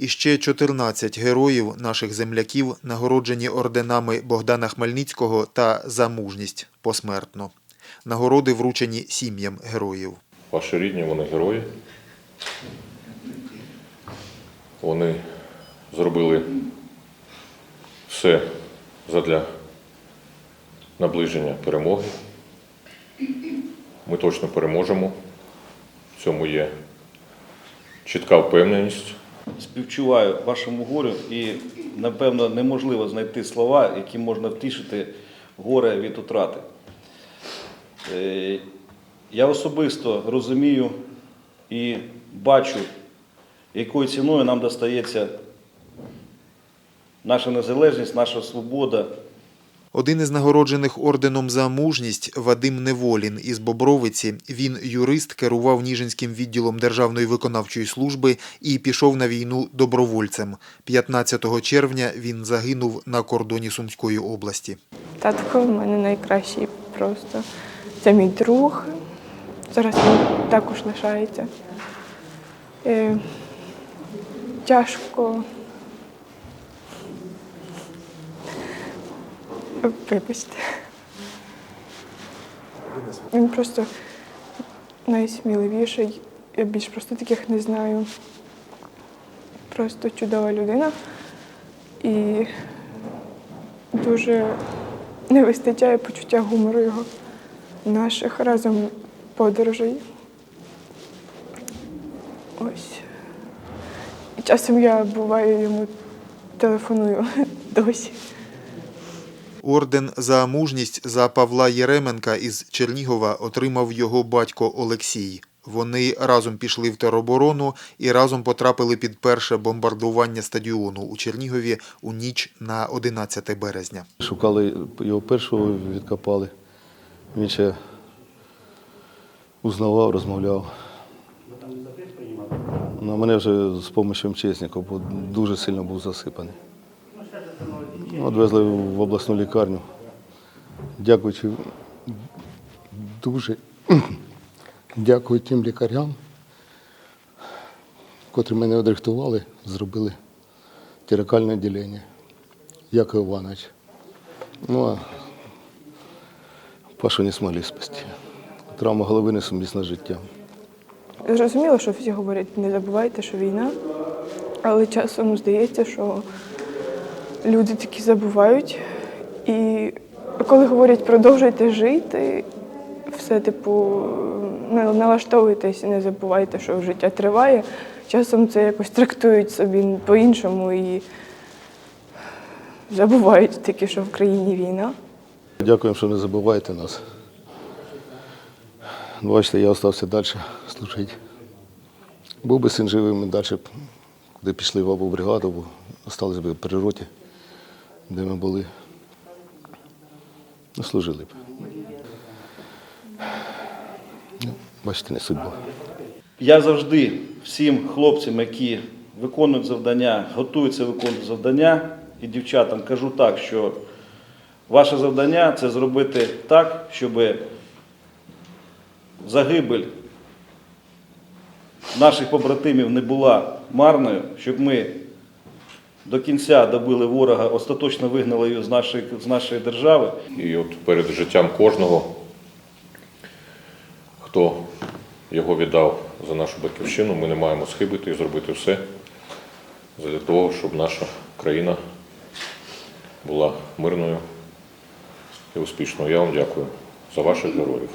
І ще 14 героїв наших земляків нагороджені орденами Богдана Хмельницького та за мужність посмертно. Нагороди вручені сім'ям героїв. Ваші рідні, вони герої. Вони зробили все задля наближення перемоги. Ми точно переможемо. В цьому є чітка впевненість. Співчуваю вашому горю і, напевно, неможливо знайти слова, які можна втішити горе від утрати. Е, Я особисто розумію і бачу, якою ціною нам достається наша незалежність, наша свобода, Один із нагороджених орденом за мужність Вадим Неволін із Бобровиці. Він юрист, керував Ніжинським відділом Державної виконавчої служби і пішов на війну добровольцем. 15 червня він загинув на кордоні Сумської області. Татко в мене найкращий просто. Це мій друг. Зараз він також лишається. Е, тяжко. Вибачте. Він просто найсміливіший. Я більш просто таких не знаю. Просто чудова людина. І дуже не вистачає почуття гумору його наших разом подорожей. Ось. І часом я буваю йому телефоную досі. Орден за мужність за Павла Єременка із Чернігова отримав його батько Олексій. Вони разом пішли в тероборону і разом потрапили під перше бомбардування стадіону у Чернігові у ніч на 11 березня. Шукали його першого, відкопали. Він ще узнавав, розмовляв. На мене вже з допомогою бо дуже сильно був засипаний. Ну, Одвезли в обласну лікарню. Дякуючи дуже дякую тим лікарям, котрі мене одрихтували, зробили тіракальне відділення. Яков Іванович. Ну, а Пашу не змогли спасти. Травма голови несумісна з життям. Зрозуміло, що всі говорять, не забувайте, що війна, але часом здається, що люди такі забувають. І коли говорять продовжуйте жити, все типу на- налаштовуйтесь і не забувайте, що життя триває. Часом це якось трактують собі по-іншому і забувають таки, що в країні війна. Дякуємо, що не забуваєте нас. Ну, Бачите, я залишився далі служити. Був би син живий, ми далі, куди пішли в або бригаду, або залишилися б при роті, де ми були. Ну, служили б. Ну, Бачите, не судьба. Я завжди всім хлопцям, які виконують завдання, готуються виконувати завдання, і дівчатам кажу так, що ваше завдання це зробити так, щоб загибель наших побратимів не була марною, щоб ми до кінця добили ворога, остаточно вигнали його з нашої, з нашої держави. І от перед життям кожного, хто його віддав за нашу батьківщину, ми не маємо схибити і зробити все для того, щоб наша країна була мирною і успішною. Я вам дякую за ваших героїв.